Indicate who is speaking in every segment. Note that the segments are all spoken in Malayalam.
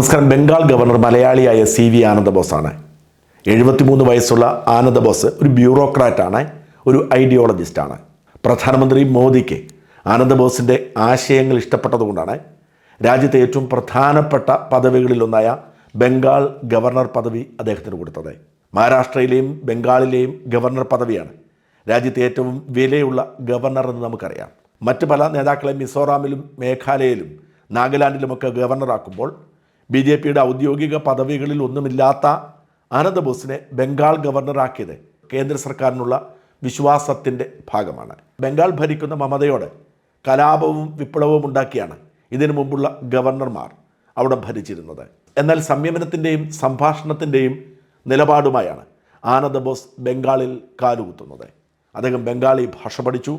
Speaker 1: നമസ്കാരം. ബംഗാൾ ഗവർണർ മലയാളിയായ സി വി ആനന്ദബോസാണ്. എഴുപത്തിമൂന്ന് വയസ്സുള്ള ആനന്ദബോസ് ഒരു ബ്യൂറോക്രാറ്റാണ് ഒരു ഐഡിയോളജിസ്റ്റാണ്. പ്രധാനമന്ത്രി മോദിക്ക് ആനന്ദബോസിന്റെ ആശയങ്ങൾ ഇഷ്ടപ്പെട്ടതുകൊണ്ടാണ് രാജ്യത്തെ ഏറ്റവും പ്രധാനപ്പെട്ട പദവികളിലൊന്നായ ബംഗാൾ ഗവർണർ പദവി അദ്ദേഹത്തിന് കൊടുത്തത്. മഹാരാഷ്ട്രയിലെയും ബംഗാളിലെയും ഗവർണർ പദവിയാണ് രാജ്യത്തെ ഏറ്റവും വിലയുള്ള ഗവർണർ എന്ന് നമുക്കറിയാം. മറ്റ് പല നേതാക്കളെ മിസോറാമിലും മേഘാലയയിലും നാഗാലാൻഡിലുമൊക്കെ ഗവർണറാക്കുമ്പോൾ ബി ജെ പിയുടെ ഔദ്യോഗിക പദവികളിൽ ഒന്നുമില്ലാത്ത ആനന്ദ ബോസിനെ ബംഗാൾ ഗവർണറാക്കിയത് കേന്ദ്ര സർക്കാരിനുള്ള വിശ്വാസത്തിന്റെ ഭാഗമാണ്. ബംഗാൾ ഭരിക്കുന്ന മമതയോടെ കലാപവും വിപ്ലവവും ഉണ്ടാക്കിയാണ് ഇതിനു മുമ്പുള്ള ഗവർണർമാർ അവിടെ ഭരിച്ചിരുന്നത്. എന്നാൽ സംയമനത്തിന്റെയും സംഭാഷണത്തിന്റെയും നിലപാടുമായാണ് ആനന്ദ ബോസ് ബംഗാളിൽ കാലുകുത്തുന്നത്. അദ്ദേഹം ബംഗാളി ഭാഷ പഠിച്ചു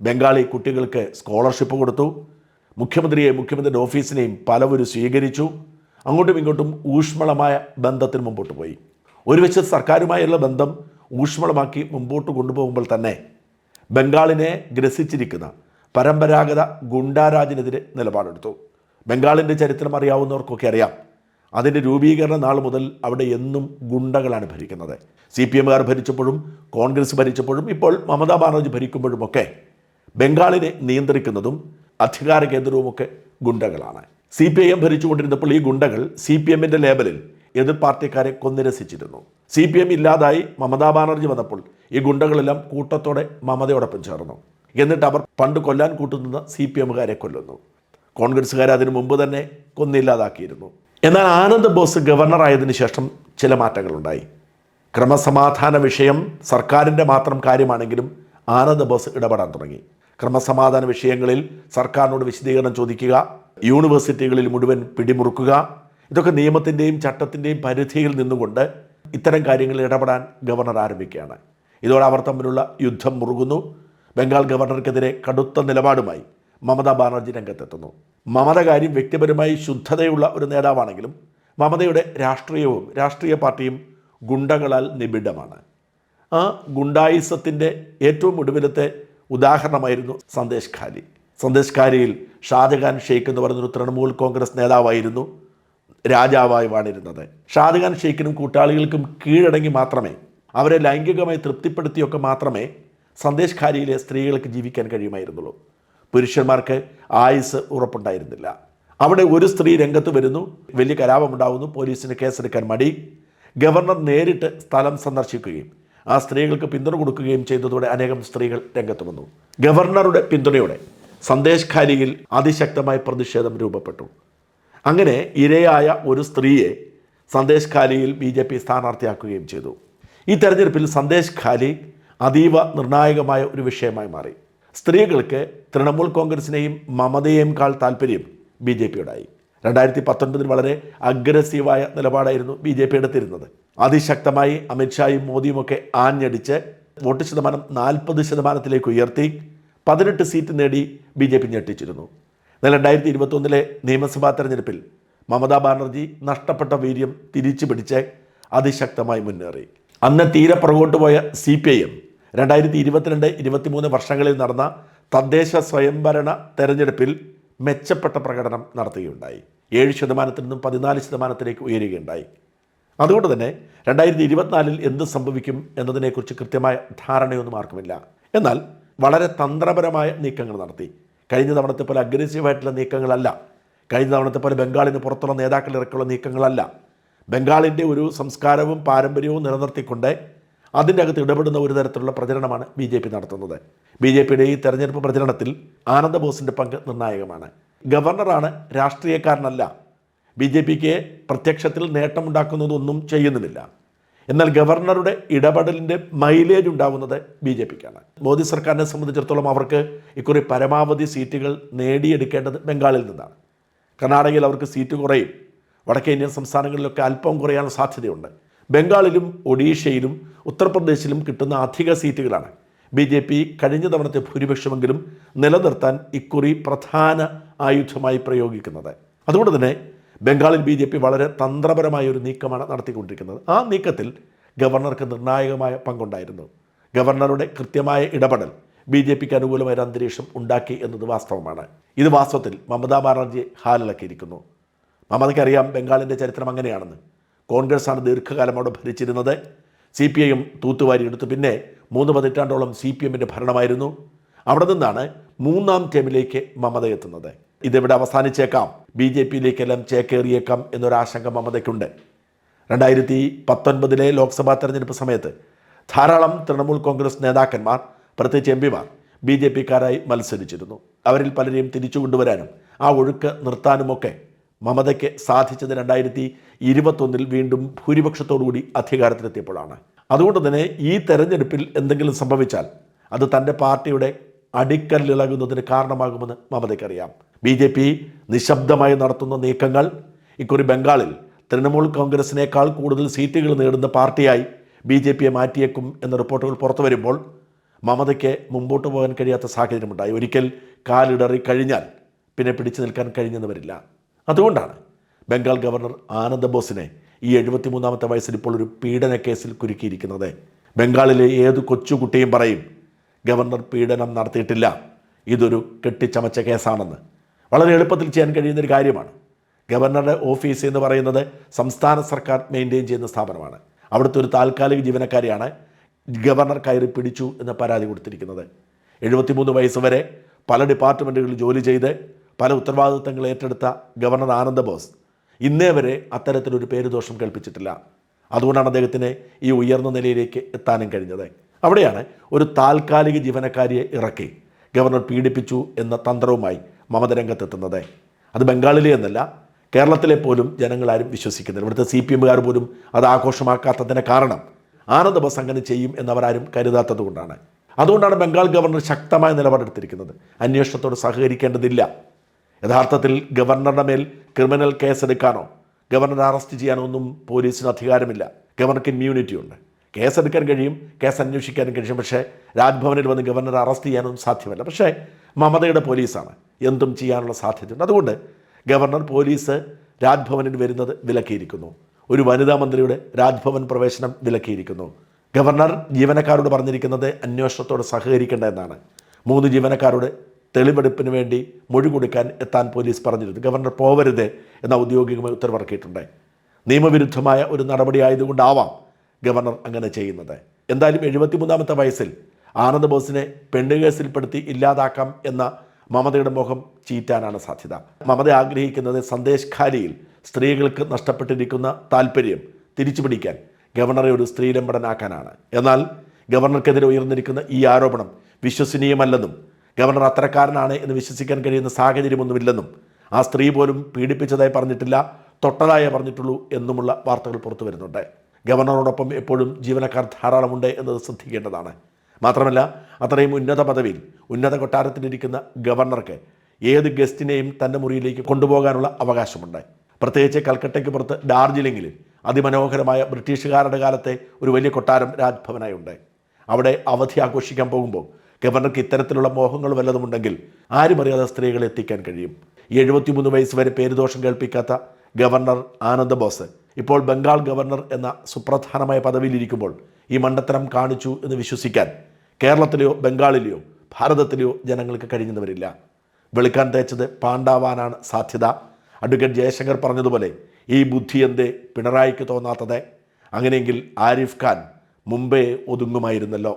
Speaker 1: ബംഗാളി കുട്ടികൾക്ക് സ്കോളർഷിപ്പ് കൊടുത്തു മുഖ്യമന്ത്രിയെ മുഖ്യമന്ത്രിയുടെ ഓഫീസിനെയും പലവരും സ്വീകരിച്ചു അങ്ങോട്ടും ഇങ്ങോട്ടും ഊഷ്മളമായ ബന്ധത്തിന് മുമ്പോട്ട് പോയി. ഒരു വശത്ത് സർക്കാരുമായുള്ള ബന്ധം ഊഷ്മളമാക്കി മുമ്പോട്ട് കൊണ്ടുപോകുമ്പോൾ തന്നെ ബംഗാളിനെ ഗ്രസിച്ചിരിക്കുന്ന പരമ്പരാഗത ഗുണ്ടാരാജിനെതിരെ നിലപാടെടുത്തു. ബംഗാളിന്റെ ചരിത്രം അറിയാവുന്നവർക്കൊക്കെ അറിയാം. അതിന്റെ രൂപീകരണ നാൾ മുതൽ അവിടെ എന്നും ഗുണ്ടകളാണ് ഭരിക്കുന്നത്. സി പി എമ്മുകാർ ഭരിച്ചപ്പോഴും കോൺഗ്രസ് ഭരിച്ചപ്പോഴും ഇപ്പോൾ മമതാ ബാനർജി ഭരിക്കുമ്പോഴുമൊക്കെ ബംഗാളിനെ നിയന്ത്രിക്കുന്നതും അധികാര കേന്ദ്രവുമൊക്കെ ഗുണ്ടകളാണ്. സി പി ഐ എം ഭരിച്ചുകൊണ്ടിരുന്നപ്പോൾ ഈ ഗുണ്ടകൾ സി പി എമ്മിന്റെ ലേബലിൽ എതിർ പാർട്ടിക്കാരെ കൊന്നിരസിച്ചിരുന്നു. സി പി എം ഇല്ലാതായി മമതാ ബാനർജി വന്നപ്പോൾ ഈ ഗുണ്ടകളെല്ലാം കൂട്ടത്തോടെ മമതയോടൊപ്പം ചേർന്നു. എന്നിട്ട് അവർ പണ്ട് കൊല്ലാൻ കൂട്ടുനിന്ന സി പി എമ്മുകാരെ കൊല്ലുന്നു. കോൺഗ്രസ്സുകാർ അതിനു മുമ്പ് തന്നെ കൊന്നില്ലാതാക്കിയിരുന്നു എന്നാൽ ആനന്ദ് ബോസ് ഗവർണറായതിനു ശേഷം ചില മാറ്റങ്ങളുണ്ടായി. ക്രമസമാധാന വിഷയം സർക്കാരിന്റെ മാത്രം കാര്യമാണെങ്കിലും ആനന്ദ് ബോസ് ഇടപെടാൻ തുടങ്ങി. ക്രമസമാധാന വിഷയങ്ങളിൽ സർക്കാരിനോട് വിശദീകരണം ചോദിക്കുക യൂണിവേഴ്സിറ്റികളിൽ മുഴുവൻ പിടിമുറുക്കുക. ഇതൊക്കെ നിയമത്തിന്റെയും ചട്ടത്തിന്റെയും പരിധിയിൽ നിന്നുകൊണ്ട് ഇത്തരം കാര്യങ്ങളിൽ ഇടപെടാൻ ഗവർണർ ആരംഭിക്കുകയാണ്. ഇതോടെ അവർ തമ്മിലുള്ള യുദ്ധം മുറുകുന്നു. ബംഗാൾ ഗവർണർക്കെതിരെ കടുത്ത നിലപാടുമായി മമതാ ബാനർജി രംഗത്തെത്തുന്നു. മമത കാര്യം വ്യക്തിപരമായി ശുദ്ധതയുള്ള ഒരു നേതാവാണെങ്കിലും മമതയുടെ രാഷ്ട്രീയവും രാഷ്ട്രീയ പാർട്ടിയും ഗുണ്ടകളാൽ നിബിഡമാണ്. ആ ഗുണ്ടായിസത്തിന്റെ ഏറ്റവും ഒടുവിലത്തെ ഉദാഹരണമായിരുന്നു സന്ദേശ് ഖാലി. സന്ദേശ് ഖാലിയിൽ ഷാജഹാൻ ഷെയ്ഖ് എന്ന് പറയുന്നൊരു തൃണമൂൽ കോൺഗ്രസ് നേതാവായിരുന്നു രാജാവായി വാണിരുന്നത്. ഷാജഹാൻ ഷെയ്ഖിനും കൂട്ടാളികൾക്കും കീഴടങ്ങി മാത്രമേ അവരെ ലൈംഗികമായി തൃപ്തിപ്പെടുത്തിയൊക്കെ മാത്രമേ സന്ദേശ് ഖാരിയിലെ സ്ത്രീകൾക്ക് ജീവിക്കാൻ കഴിയുമായിരുന്നുള്ളൂ. പുരുഷന്മാർക്ക് ആയുസ് ഉറപ്പുണ്ടായിരുന്നില്ല. അവിടെ ഒരു സ്ത്രീ രംഗത്ത് വരുന്നു വലിയ കലാപമുണ്ടാവുന്നു പോലീസിന് കേസെടുക്കാൻ മടി. ഗവർണർ നേരിട്ട് സ്ഥലം സന്ദർശിക്കുകയും ആ സ്ത്രീകൾക്ക് പിന്തുണ കൊടുക്കുകയും ചെയ്തതോടെ അനേകം സ്ത്രീകൾ രംഗത്ത് വന്നു. ഗവർണറുടെ പിന്തുണയോടെ സന്ദേശ് ഖാരിയിൽ അതിശക്തമായ പ്രതിഷേധം രൂപപ്പെട്ടു. അങ്ങനെ ഇരയായ ഒരു സ്ത്രീയെ സന്ദേശ് ഖാലിയിൽ ബി ജെ പി സ്ഥാനാർത്ഥിയാക്കുകയും ചെയ്തു. ഈ തെരഞ്ഞെടുപ്പിൽ സന്ദേശ് ഖാലി അതീവ നിർണായകമായ ഒരു വിഷയമായി മാറി. സ്ത്രീകൾക്ക് തൃണമൂൽ കോൺഗ്രസിനെയും മമതയെയും കാൾ താല്പര്യം ബി ജെ പിയുടായി. രണ്ടായിരത്തി പത്തൊൻപതിൽ വളരെ അഗ്രസീവായ നിലപാടായിരുന്നു ബി ജെ പി എടുത്തിരുന്നത്. അതിശക്തമായി അമിത്ഷായും മോദിയുമൊക്കെ ആഞ്ഞടിച്ച് വോട്ട് ശതമാനം നാൽപ്പത് ശതമാനത്തിലേക്ക് ഉയർത്തി. പതിനെട്ട് സീറ്റ് നേടി ബി ജെ പി ഞെട്ടിച്ചിരുന്നു. എന്നാൽ രണ്ടായിരത്തി ഇരുപത്തൊന്നിലെ നിയമസഭാ തെരഞ്ഞെടുപ്പിൽ മമതാ ബാനർജി നഷ്ടപ്പെട്ട വീര്യം തിരിച്ചു പിടിച്ച് അതിശക്തമായി മുന്നേറി. അന്ന് തീരെ പുറകോട്ട് പോയ സി പി ഐ എം രണ്ടായിരത്തി ഇരുപത്തിരണ്ട് ഇരുപത്തിമൂന്ന് വർഷങ്ങളിൽ നടന്ന തദ്ദേശ സ്വയംഭരണ തെരഞ്ഞെടുപ്പിൽ മെച്ചപ്പെട്ട പ്രകടനം നടത്തുകയുണ്ടായി. ഏഴ് ശതമാനത്തിൽ നിന്നും പതിനാല് ശതമാനത്തിലേക്ക് ഉയരുകയുണ്ടായി. അതുകൊണ്ട് തന്നെ രണ്ടായിരത്തി ഇരുപത്തിനാലിൽ എന്ത് സംഭവിക്കും എന്നതിനെക്കുറിച്ച് കൃത്യമായ ധാരണയൊന്നും ആർക്കുമില്ല. എന്നാൽ വളരെ തന്ത്രപരമായ നീക്കങ്ങൾ നടത്തി. കഴിഞ്ഞ തവണത്തെ പോലെ അഗ്രസീവായിട്ടുള്ള നീക്കങ്ങളല്ല. കഴിഞ്ഞ തവണത്തെ പോലെ ബംഗാളിന് പുറത്തുള്ള നേതാക്കൾ ഇറക്കുള്ള നീക്കങ്ങളല്ല. ബംഗാളിന്റെ ഒരു സംസ്കാരവും പാരമ്പര്യവും നിലനിർത്തിക്കൊണ്ട് അതിന്റെ അകത്ത് ഇടപെടുന്ന ഒരു തരത്തിലുള്ള പ്രചരണമാണ് ബി ജെ പി നടത്തുന്നത്. ബി ജെ പിയുടെ ഈ തെരഞ്ഞെടുപ്പ് പ്രചരണത്തിൽ ആനന്ദബോസിന്റെ പങ്ക് നിർണായകമാണ്. ഗവർണറാണ് രാഷ്ട്രീയക്കാരനല്ല. ബി ജെ പിക്ക് പ്രത്യക്ഷത്തിൽ നേട്ടമുണ്ടാക്കുന്നതൊന്നും ചെയ്യുന്നുമില്ല എന്നാൽ ഗവർണറുടെ ഇടപെടലിന്റെ മൈലേജ് ഉണ്ടാവുന്നത് ബി ജെ പിക്കാണ്. മോദി സർക്കാരിനെ സംബന്ധിച്ചിടത്തോളം അവർക്ക് ഇക്കുറി പരമാവധി സീറ്റുകൾ നേടിയെടുക്കേണ്ടത് ബംഗാളിൽ നിന്നാണ്. കർണാടകയിൽ അവർക്ക് സീറ്റ് കുറയും. വടക്കേ ഇന്ത്യൻ സംസ്ഥാനങ്ങളിലൊക്കെ അല്പം കുറയാൻ സാധ്യതയുണ്ട്. ബംഗാളിലും ഒഡീഷയിലും ഉത്തർപ്രദേശിലും കിട്ടുന്ന അധിക സീറ്റുകളാണ് ബി ജെ പി കഴിഞ്ഞ തവണത്തെ ഭൂരിപക്ഷമെങ്കിലും നിലനിർത്താൻ ഇക്കുറി പ്രധാന ആയുധമായി പ്രയോഗിക്കുന്നത്. അതുകൊണ്ട് തന്നെ ബംഗാളിൽ ബി ജെ പി വളരെ തന്ത്രപരമായ ഒരു നീക്കമാണ് നടത്തിക്കൊണ്ടിരിക്കുന്നത്. ആ നീക്കത്തിൽ ഗവർണർക്ക് നിർണായകമായ പങ്കുണ്ടായിരുന്നു. ഗവർണറുടെ കൃത്യമായ ഇടപെടൽ ബി ജെ പിക്ക് അനുകൂലമായ ഒരു അന്തരീക്ഷം ഉണ്ടാക്കി എന്നത് വാസ്തവമാണ്. ഇത് വാസ്തവത്തിൽ മമതാ ബാനർജിയെ ഹാലിളക്കിയിരിക്കുന്നു. മമതയ്ക്ക് അറിയാം ബംഗാളിന്റെ ചരിത്രം അങ്ങനെയാണെന്ന്. കോൺഗ്രസ്സാണ് ദീർഘകാലം അവിടെ ഭരിച്ചിരുന്നത്. സി പി ഐയും തൂത്തുവാരി എടുത്തു. പിന്നെ മൂന്ന് പതിറ്റാണ്ടോളം സി പി എമ്മിന്റെ ഭരണമായിരുന്നു. അവിടെ നിന്നാണ് മൂന്നാം ടേമിലേക്ക് മമത എത്തുന്നത്. ഇതിവിടെ അവസാനിച്ചേക്കാം. B J പിയിലേക്കെല്ലാം ചേക്കേറിയേക്കാം എന്നൊരാശങ്ക മമതയ്ക്കുണ്ട്. രണ്ടായിരത്തി പത്തൊൻപതിലെ ലോക്സഭാ തെരഞ്ഞെടുപ്പ് സമയത്ത് ധാരാളം തൃണമൂൽ കോൺഗ്രസ് നേതാക്കന്മാർ പ്രത്യേകിച്ച് എം പിമാർ ബി ജെ പിക്കാരായി മത്സരിച്ചിരുന്നു. അവരിൽ പലരെയും തിരിച്ചു കൊണ്ടുവരാനും ആ ഒഴുക്ക് നിർത്താനുമൊക്കെ മമതയ്ക്ക് സാധിച്ചത് രണ്ടായിരത്തി ഇരുപത്തൊന്നിൽ വീണ്ടും ഭൂരിപക്ഷത്തോടുകൂടി അധികാരത്തിലെത്തിയപ്പോഴാണ്. അതുകൊണ്ട് തന്നെ ഈ തെരഞ്ഞെടുപ്പിൽ എന്തെങ്കിലും സംഭവിച്ചാൽ അത് തന്റെ പാർട്ടിയുടെ അടിക്കല്ലിളകുന്നതിന് കാരണമാകുമെന്ന് മമതയ്ക്കറിയാം. ബി ജെ പി നിശബ്ദമായി നടത്തുന്ന നീക്കങ്ങൾ ഇക്കുറി ബംഗാളിൽ തൃണമൂൽ കോൺഗ്രസിനേക്കാൾ കൂടുതൽ സീറ്റുകൾ നേടുന്ന പാർട്ടിയായി ബി ജെ പിയെ മാറ്റിയേക്കും എന്ന റിപ്പോർട്ടുകൾ പുറത്തു വരുമ്പോൾ മമതയ്ക്ക് മുമ്പോട്ട് പോകാൻ കഴിയാത്ത സാഹചര്യമുണ്ടായി. ഒരിക്കൽ കാലിടറി കഴിഞ്ഞാൽ പിന്നെ പിടിച്ചു നിൽക്കാൻ കഴിഞ്ഞെന്ന് വരില്ല അതുകൊണ്ടാണ് ബംഗാൾ ഗവർണർ ആനന്ദ ബോസിനെ ഈ എഴുപത്തിമൂന്നാമത്തെ വയസ്സിൽ ഇപ്പോൾ ഒരു പീഡന കേസിൽ കുരുക്കിയിരിക്കുന്നത്. ബംഗാളിലെ ഏത് കൊച്ചുകുട്ടിയും പറയും ഗവർണർ പീഡനം നടത്തിയിട്ടില്ല. ഇതൊരു കെട്ടിച്ചമച്ച കേസാണെന്ന്. വളരെ എളുപ്പത്തിൽ ചെയ്യാൻ കഴിയുന്നൊരു കാര്യമാണ്. ഗവർണറുടെ ഓഫീസ് എന്ന് പറയുന്നത് സംസ്ഥാന സർക്കാർ മെയിന്റെയിൻ ചെയ്യുന്ന സ്ഥാപനമാണ്. അവിടുത്തെ ഒരു താൽക്കാലിക ജീവനക്കാരിയാണ് ഗവർണർ കയറി പിടിച്ചു എന്ന പരാതി കൊടുത്തിരിക്കുന്നത്. എഴുപത്തിമൂന്ന് വയസ്സ് വരെ പല ഡിപ്പാർട്ട്മെന്റുകളിൽ ജോലി ചെയ്ത് പല ഉത്തരവാദിത്തങ്ങൾ ഏറ്റെടുത്ത ഗവർണർ ആനന്ദ ബോസ് ഇന്നേ വരെ അത്തരത്തിലൊരു പേരുദോഷം കേൾപ്പിച്ചിട്ടില്ല. അതുകൊണ്ടാണ് അദ്ദേഹത്തിന് ഈ ഉയർന്ന നിലയിലേക്ക് എത്താനും കഴിഞ്ഞത്. അവിടെയാണ് ഒരു താൽക്കാലിക ജീവനക്കാരിയെ ഇറക്കി ഗവർണർ പീഡിപ്പിച്ചു എന്ന തന്ത്രവുമായി മമത രംഗത്തെത്തുന്നത് അത് ബംഗാളിലെ എന്നല്ല കേരളത്തിലെ പോലും ജനങ്ങളാരും വിശ്വസിക്കുന്നില്ല. ഇവിടുത്തെ സി പി എമ്മുകാർ പോലും അത് ആഘോഷമാക്കാത്തതിന് കാരണം ആനന്ദ ബോസ് അങ്ങനെ ചെയ്യും എന്നവരാരും കരുതാത്തത് കൊണ്ടാണ്. അതുകൊണ്ടാണ് ബംഗാൾ ഗവർണർ ശക്തമായ നിലപാടെടുത്തിരിക്കുന്നത്. അന്വേഷണത്തോട് സഹകരിക്കേണ്ടതില്ല. യഥാർത്ഥത്തിൽ ഗവർണറുടെ മേൽ ക്രിമിനൽ കേസെടുക്കാനോ ഗവർണറെ അറസ്റ്റ് ചെയ്യാനോ ഒന്നും പോലീസിന് അധികാരമില്ല. ഗവർണർക്ക് ഇമ്മ്യൂണിറ്റി ഉണ്ട് കേസെടുക്കാൻ കഴിയും കേസ് അന്വേഷിക്കാനും കഴിയും. പക്ഷേ രാജ്ഭവനിൽ വന്ന് ഗവർണർ അറസ്റ്റ് ചെയ്യാനൊന്നും സാധ്യമല്ല. പക്ഷേ മമതയുടെ പോലീസാണ് എന്തും ചെയ്യാനുള്ള സാധ്യതയുണ്ട്. അതുകൊണ്ട് ഗവർണർ പോലീസ് രാജ്ഭവനിൽ വരുന്നത് വിലക്കിയിരിക്കുന്നു. ഒരു വനിതാ മന്ത്രിയുടെ രാജ്ഭവൻ പ്രവേശനം വിലക്കിയിരിക്കുന്നു. ഗവർണർ ജീവനക്കാരോട് പറഞ്ഞിരിക്കുന്നത് അന്വേഷണത്തോട് സഹകരിക്കേണ്ട എന്നാണ്. മൂന്ന് ജീവനക്കാരോട് തെളിവെടുപ്പിന് വേണ്ടി മൊഴി കൊടുക്കാൻ എത്താൻ പോലീസ് പറഞ്ഞിരുന്നു. ഗവർണർ പോവരുത് എന്ന ഔദ്യോഗികമായി ഉത്തരവിറക്കിയിട്ടുണ്ട്. നിയമവിരുദ്ധമായ ഒരു നടപടി ആയതുകൊണ്ടാവാം ഗവർണർ അങ്ങനെ ചെയ്യുന്നത്. എന്തായാലും എഴുപത്തിമൂന്നാമത്തെ വയസ്സിൽ ആനന്ദ് ബോസിനെ പെണ്ണുകേസിൽപ്പെടുത്തി ഇല്ലാതാക്കാം എന്ന മമതയുടെ മുഖം ചീറ്റാനാണ് സാധ്യത. മമത ആഗ്രഹിക്കുന്നത് സന്ദേശ് ഖാലിയിൽ സ്ത്രീകൾക്ക് നഷ്ടപ്പെട്ടിരിക്കുന്ന താല്പര്യം തിരിച്ചുപിടിക്കാൻ ഗവർണറെ ഒരു സ്ത്രീലമ്പടനാക്കാനാണ് എന്നാൽ ഗവർണർക്കെതിരെ ഉയർന്നിരിക്കുന്ന ഈ ആരോപണം വിശ്വസനീയമല്ലെന്നും ഗവർണർ അത്തരക്കാരനാണ് എന്ന് വിശ്വസിക്കാൻ കഴിയുന്ന സാഹചര്യമൊന്നുമില്ലെന്നും ആ സ്ത്രീ പോലും പീഡിപ്പിച്ചതായി പറഞ്ഞിട്ടില്ല തൊട്ടതായേ പറഞ്ഞിട്ടുള്ളൂ എന്നുമുള്ള വാർത്തകൾ പുറത്തു വരുന്നുണ്ട് ഗവർണറോടൊപ്പം എപ്പോഴും ജീവനക്കാർ ധാരാളമുണ്ട് എന്നത് ശ്രദ്ധിക്കേണ്ടതാണ്. മാത്രമല്ല അത്രയും ഉന്നത പദവിയിൽ ഉന്നത കൊട്ടാരത്തിലിരിക്കുന്ന ഗവർണർക്ക് ഏത് ഗസ്റ്റിനെയും തന്റെ മുറിയിലേക്ക് കൊണ്ടുപോകാനുള്ള അവകാശമുണ്ട്. പ്രത്യേകിച്ച് കൽക്കട്ടയ്ക്ക് പുറത്ത് ഡാർജിലിംഗിൽ അതിമനോഹരമായ ബ്രിട്ടീഷുകാരുടെ കാലത്തെ ഒരു വലിയ കൊട്ടാരം രാജ്ഭവനായി ഉണ്ട് അവിടെ അവധി ആഘോഷിക്കാൻ പോകുമ്പോൾ ഗവർണർക്ക് ഇത്തരത്തിലുള്ള മോഹങ്ങൾ വല്ലതുമുണ്ടെങ്കിൽ ആരും അറിയാതെ സ്ത്രീകളെ എത്തിക്കാൻ കഴിയും. എഴുപത്തിമൂന്ന് വയസ്സ് വരെ പേരുദോഷം കേൾപ്പിക്കാത്ത ഗവർണർ ആനന്ദ ബോസ് ഇപ്പോൾ ബംഗാൾ ഗവർണർ എന്ന സുപ്രധാനമായ പദവിയിലിരിക്കുമ്പോൾ ഈ മണ്ടത്തരം കാണിച്ചു എന്ന് വിശ്വസിക്കാൻ കേരളത്തിലെയോ ബംഗാളിലെയോ ഭാരതത്തിലെയോ ജനങ്ങൾക്ക് കഴിഞ്ഞെന്ന് വെളുക്കാൻ തേച്ചത് പാണ്ഡാവാനാണ് സാധ്യത. അഡ്വക്കേറ്റ് ജയശങ്കർ പറഞ്ഞതുപോലെ ഈ ബുദ്ധി എന്തേ പിണറായിക്ക് തോന്നാത്തത്? അങ്ങനെയെങ്കിൽ ആരിഫ് ഖാൻ മുംബൈ ഒതുങ്ങുമായിരുന്നല്ലോ.